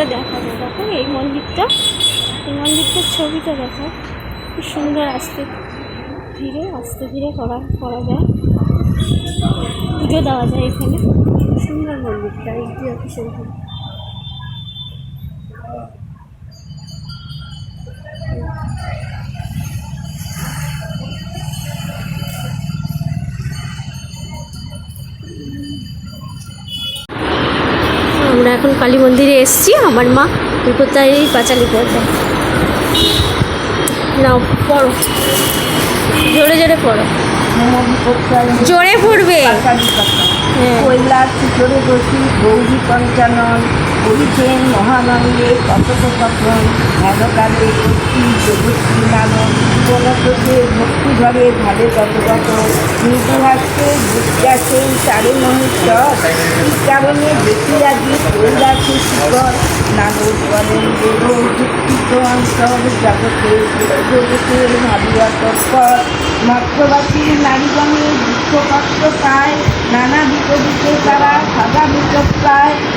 মন্দিরটা দেখাবো দেখো, এই মন্দিরটা, এই মন্দিরটার ছবিটা দেখো। খুব সুন্দর আস্তে ধীরে আস্তে ধীরে করা করা যায়। পুজো দেওয়া যায় এখানে। সুন্দর মন্দিরটা এই যে আমরা এখন কালী মন্দিরে এসেছি। আমার মা বিপত্তারি পাঁচালি পড়বে নাও, পড়ো। জোরে জোরে পড়ো। জোরে পড়বে। হ্যাঁ। কৈলাস, জোরে বসি গৌরী পঞ্চানন করিছেন মহানন্দে কতক কথন হেনকালে ভক্তি জগৎী নানন কোনকে ভক্তি ঘরে ভাবে কত কত মৃদুহাস্যে বুঝাছে চারে মহেশ্বর এই কারণে আজি কৈলাসে শিখর নানক বলেন দেব যুক্তিত অঞ্চল জগতে জগতের ভাবিয়া তৎপর মৎস্যবাসী নারীগণে দুঃখ কষ্ট পায়, নানা বিপদীতে তারা সদা বিচক্ষায় সবে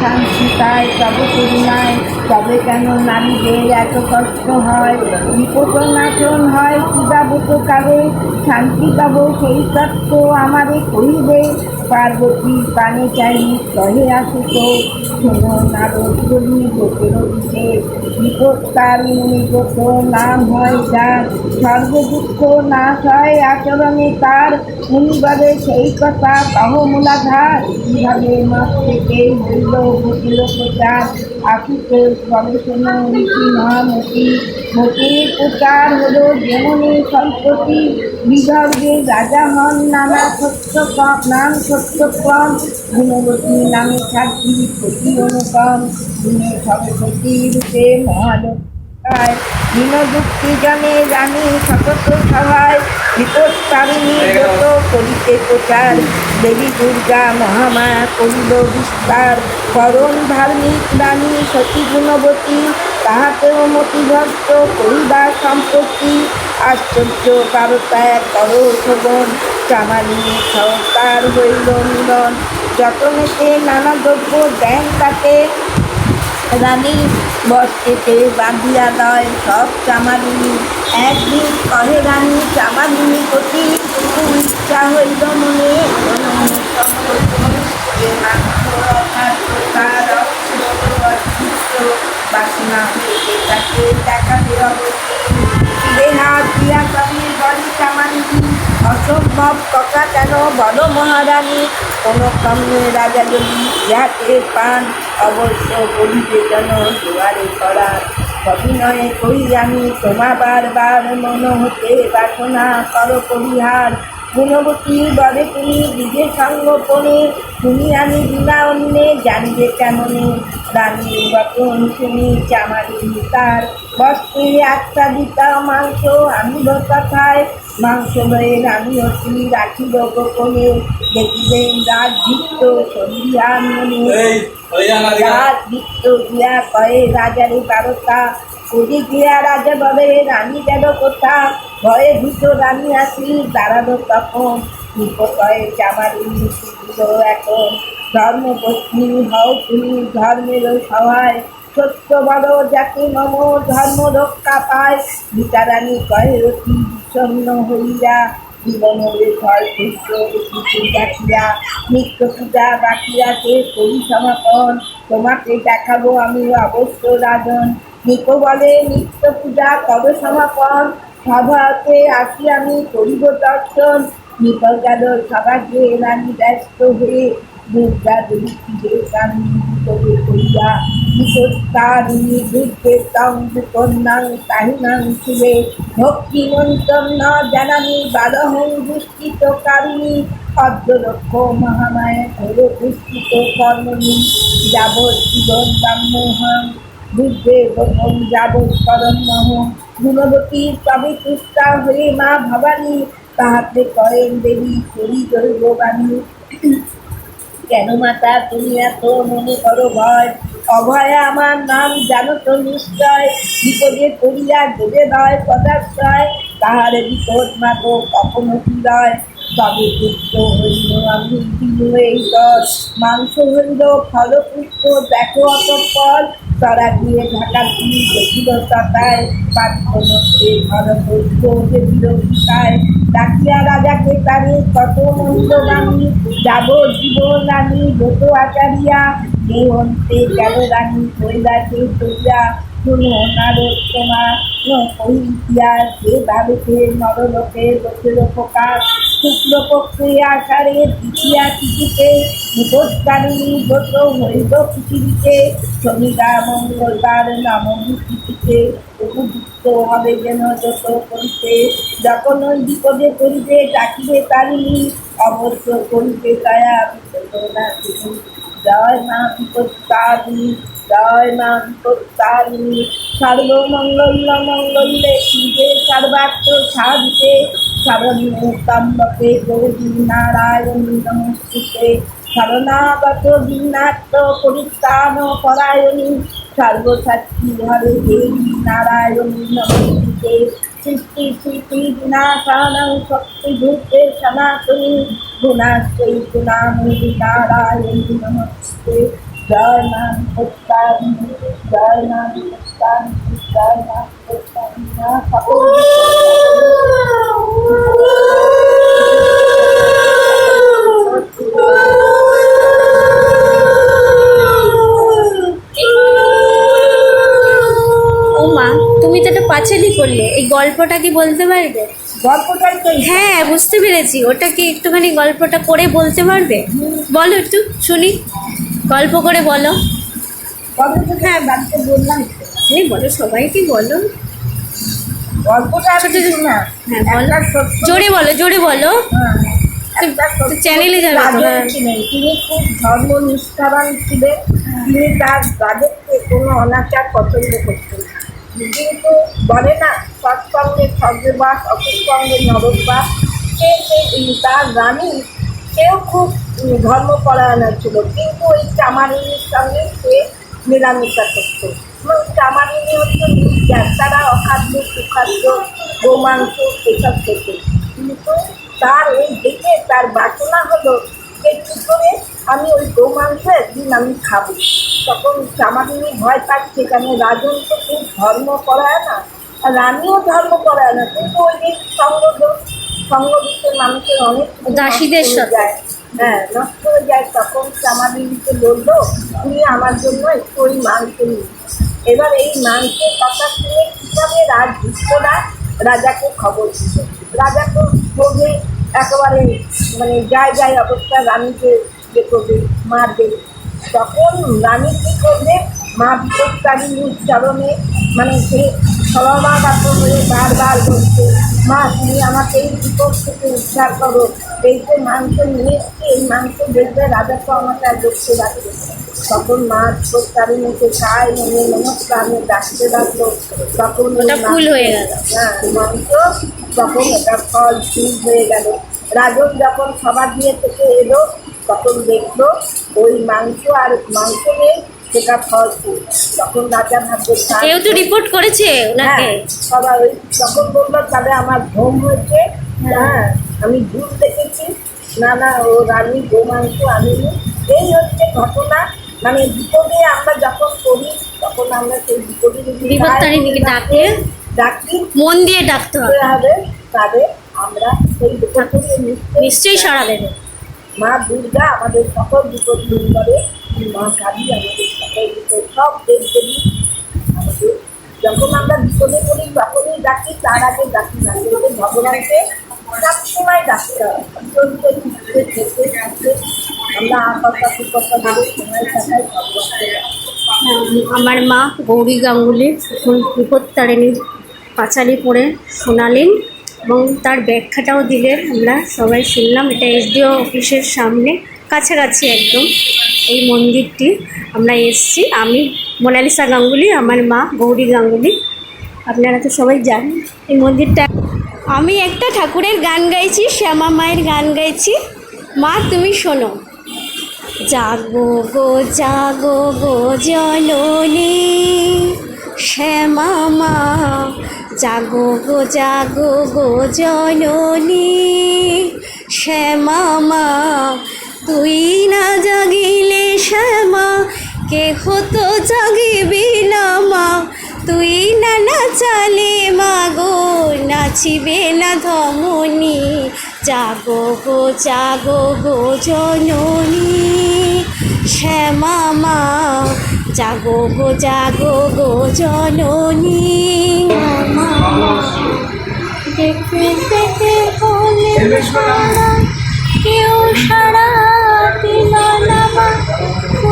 শান্তি পায়, তবে করুণায় তবে কেন নারীদের এত কষ্ট হয়? বিপদ হয় ক্ষুদাবত কালে শান্তি পাবো সেই তত্ত্ব আমারে কহিবে। পার্বতী পানে চাই কহে আসুক। শোনো নারদ বলি লোকের দিতে বিপদ তার মুনিগত নাম হয় যার। সর্ব দুঃখ নাশ হয় আচরণে তার। মুনিবাদে সেই কথা কহ মূলাধার। কীভাবে মাস থেকে হইল ঘটিল প্রচার আকুত গবেষণা নীতি মহামতি, মতির প্রচার হল যেমনি সম্প্রতি বিদর্ভে রাজা হন নানা সত্যক্রম নাম সত্যক্রম গুণবতী নামে ছাত্রী প্রতি অনুপম, গুণে সরস্বতী রূপে মহালোক। দীনদুঃখী জনে জানি সতত সহায় বিপদ তারিণী যত করিতে প্রচার। দেবী দুর্গা মহামায়া করিল বিস্তার করণ ধার্মিক রানী সতী গুণবতী, তাহাতেও মতিভক্ত করিবা সম্পত্তি। আশ্চর্য কারতায় কর শোভন চামালিনী সহকার হইল মিলন। যতনেতে নানা দ্রব্য দেন তাকে রানী বস্ত্রেতে বাঁধিয়া দয় সব চামারিনী একদিন কহে রানী চামারিনী প্রতি ইচ্ছা হইল মনে। বাসনা তাকে অবশ্যই হাত দিয়া অসম্ভব কথা কেন বল মহারানী? কোনো ক্রমে রাজা যদি ইহাকে পান, অবশ্য বলিবে কেন দুয়ারে করা অভিনয়ে করি আমি তোমা বারবার মন হতে বাসনা কর পরিহার। গুণবতী বলে তুমি বিজে সঙ্গোপনে তুমি আমি বিনা অন্যে জানিবে কেমনে? রানীর বচন শুনি চামারি তার বস্ত্রে আচ্ছাদিত মাংস আমি আনিব কথায় মাংস হয়ে রানী অতি রাখিব গোপনে দেখিবেন রাজ ভিত্ত সন্ধিয়া মনে। রাত বৃত্ত দিয়া কয়ে রাজারে বারতা করি গিয়া রাজা বলে রানী গেল কোথা ভয়ে ভীত রানী আসি দাঁড়াল তখন নিপকয়ে চামারি দিল এখন। ধর্মপত্নী হও তুমি ধর্মের সহায়। সত্য বড় যাকে মম ধর্ম রক্ষা পায়। গীতারানী কহে, অতি বিষণ্ণ হইয়া জীবনের ফল করি তোমাকে দেখাবো আমি অবশ্য রাজন। নিকো বলে নিত্য পূজা কবে সমাপন সভাতে আসি আমি করিব দর্শন। নিকল গেল সভাকে রানী ব্যস্ত হয়ে। দুর্গা দেবী ফিরে স্বামী করিয়া বিপত্তারিণী দুর্গে তং বিপন্নাং তাহিনাং শিবে ভক্তি মন্তম ন জানামি দুষ্কৃত কারিণী। মহামায়া ধর দুষ্কৃত কর্মণী। যাবৎ জীবন ব্রাহ্মহং বুদ্ধে প্রথম যাবৎ করণ গুণবতী তবে তুষ্টা হয়ে মা ভবানী, তাহাতে করেন দেবী করি দৈব বাণী কেন মাতা, তুমি এত মনে করো ভয়? অভয় আমার নাম জানো তো নিশ্চয়। বিপদে পড়িয়া দেবে নয় পদাশ্রয়। তাহার বিপদ মাতো কখনো কি রয় তবে পুত্র হইল আমি দিল। এই দশ মাংস হইল ফলপুত্র, দেখো অতঃপর তারা গিয়ে ঢাকার পুলিশ দেখিল দেয় পাঠ্যমন্ত্রী মধ্যে বিরোধিতায় ডাকিয়া রাজাকে তারে কত মূল্যবাণী যাব জীবন রানী যত আচারিয়া এ অন্তে গেল রানী কৈলাসে চলিয়া শুনো নারদ তোমার কহিয়া যে ভারতে নরলোকে লোকের প্রকাশ শুক্লপক্ষে আষাঢ়ে তৃতীয়া তিথিতে মুখোৎকারিণী ব্রত হইল পৃথিবীতে। শনিবার, মঙ্গলবার নবমী তিথিতে উপযুক্ত হবে যেন যত করিতে, যখন বিপদে করিবে ডাকিবে তারিণী, অবশ্য করিবে দয়া বিপদ না জয় মা বিপত্তারিণী জয় মা বিপত্তারিণী সর্বমঙ্গল মঙ্গলে শিবে সর্বার্থ সাধিতে শরণ্যে গৌরী নারায়ণ নমস্তুতে শরণাগত দীনাত্ম পরিত্রাণ পরায়ণী সর্বশক্তি হরে দেবী নারায়ণ নমস্তুতে, সৃষ্টি সৃষ্টি বিনাশানং শক্তিভূতে সনাতনী গুণাশ্রী গুণাময়ী নারায়ণ নমস্তে জয় মা বিপত্তারিণী জয় মা বিপত্তারিণী জয় মা বিপত্তারিণী ও মা তুমি তো একটা পাঁচালি করলে এই গল্পটা কি বলতে পারবে? গল্পটাই তো হ্যাঁ বুঝতে পেরেছি। ওটা কি একটুখানি গল্পটা করে বলতে পারবে? বলো একটু শুনি। গল্প করে বলো গল্পটা হ্যাঁ বাড়িতে বললাম তো। এই বলো সবাইকে বলো গল্পটা ছোট না হ্যাঁ, বলো। জোরে বলো জোরে বলো চ্যানেলে যাবে হ্যাঁ। ছিলেন তিনি খুব ধর্মনিষ্ঠাবান ছিলেন তিনি তার রাজত্বে কোনো অনাচার পছন্দ করতেন। কিন্তু বলে না সৎসঙ্গে স্বর্গবাস অসৎসঙ্গে নরকবাস সে- তার রানী সেও খুব ধর্মপরায়ণা ছিল কিন্তু ওই চামারিনীর সঙ্গে সে মেলামেশা করত এবং চামারিনী হচ্ছে নির্যাস তারা অখাদ্য, সুখাদ্য, গোমাংস এসব খেত। কিন্তু তার ওই দেখে তার বাসনা হলো যে, কী করে আমি ওই গোমাংস একদিন আমি খাব? তখন চামারিনী ভয় পাচ্ছে কারণ রাজন তো খুব ধর্ম করায় না আর রানীও না কিন্তু ওই যে সঙ্গদোষ মানুষের অনেক দাসীদের সাথে। হ্যাঁ নষ্ট হয়ে যায় তখন চামারিনীকে বলল তুমি আমার জন্য একটু ওই মাংস এবার এই মাংসের কথা শুনে কীভাবে রাজদূতরা রাজাকে খবর দিল? রাজা তো ভোগে একেবারে মানে যায় যায় অবস্থা রানীকে ইয়ে করবে মারবে। তখন রানী কী করবে? মা বিপত্তারিণীর চরণে মানে সে সরবাগত হয়ে বারবার মা তুমি আমাকে এই মাংস নিয়ে মাংস দেখবে আমাকে আর তখন মা নমস্কারে ডাকতে তখন হয়ে। হ্যাঁ মাংস তখন ফল হয়ে রাজন যখন সবার দিয়ে থেকে এলো তখন দেখল ওই মাংস আর মাংস নেই সেটা ফল ফুল তখন রাজা ভাববে কেউ তো রিপোর্ট করেছে ওনাকে? হ্যাঁ সবাই ওই তখন বলল তাহলে আমার ভ্রম হয়েছে হ্যাঁ। আমি ভুল দেখেছি। না না ও রানী গোমাংস আনিনি এই হচ্ছে ঘটনা। মানে বিপদে আমরা যখন করি তখন আমরা সেই বিপদে যদি বিপদতারিণীকে ডাকলে ডাকি। মন দিয়ে ডাকতে হবে। তবে আমরা সেই বিপদকে নিশ্চয়ই সাড়া দেবে মা দুর্গা আমাদের সকল বিপদ দূর করে। মা কালী আমাদের বিপদ সব দেব যখন আমরা বিপদে পড়ি তখনই ডাকি তার আগে ডাকি না কিন্তু ভগবানকে সবসময় ডাকতে থাকতে আমরা ভগবানকে আমার মা গৌরী গাঙ্গুলি এখন বিপত্তারিণীর পাঁচালি পড়ে শোনালেন এবং তার ব্যাখ্যাটাও দিলেন আমরা সবাই শুনলাম। এটা এসডিও অফিসের সামনে। কাছাকাছি একদম এই মন্দিরটি। আমরা এসছি। আমি মোনালিসা গাঙ্গুলি, আমার মা গৌরী গাঙ্গুলি। আপনারা তো সবাই জানেন এই মন্দিরটা। আমি একটা ঠাকুরের গান গাইছি, শ্যামা মায়ের গান গাইছি। মা, তুমি শোনো। জাগো গো জাগো গো জননী, শ্যামা মা। জাগো গো জাগো গো জননী, শ্যামা মা। তুই না জাগিলে শ্যামা কে হতো জাগিবি না মা। তুই না নাচালে মা গো নাচিবে না ধমনি। জাগো গো জাগো গো জননী শ্যামা মা জাগো গো জাগো গো জননী। মা দেখে দেখে হলে কেউ সারা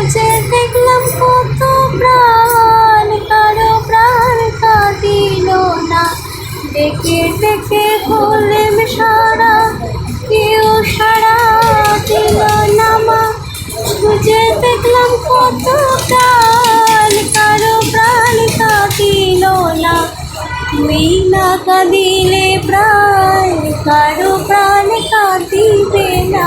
খুঁজে দেখলাম কত প্রাণ, কারও প্রাণ কাঁদিল না। দেখে দেখে হলেম সারা, কেউ সারা দিল না মা। খুঁজে দেখলাম কত প্রাণ, কারও প্রাণ কাঁদিল না। তুই না কাঁদিলে প্রাণ, কারও প্রাণ কাঁদিবে না।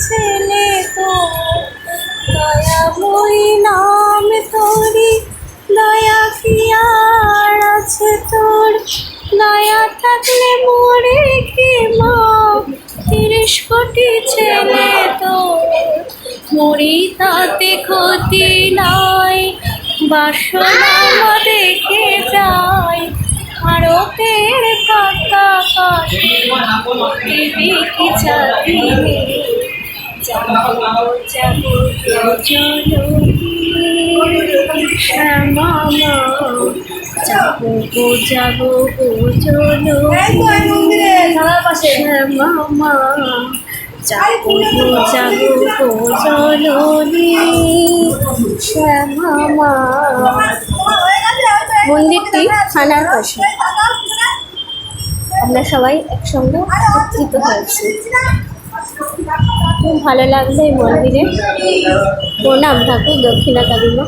ছেলে তো দয়াময়ী নাম তোরি, দয়া কি আর আছে তোর? দয়া থাকলে মরে কি মা? তিরিশ কোটি ছেলে তো, মরি তাতে ক্ষতি নাই। বাসনা দেখে যাই ভারতের কাশে দেবী কি চাঁদিনে যাব গো যাব গো জননী শ্যামা মা যাব গো যাব গো জননী শ্যামা মন্দিরটি থানার পাশে। আমরা সবাই একসঙ্গে একত্রিত হয়েছি। খুব ভালো লাগল এই মন্দিরে। প্রণাম ঠাকুর দক্ষিণা কালীমা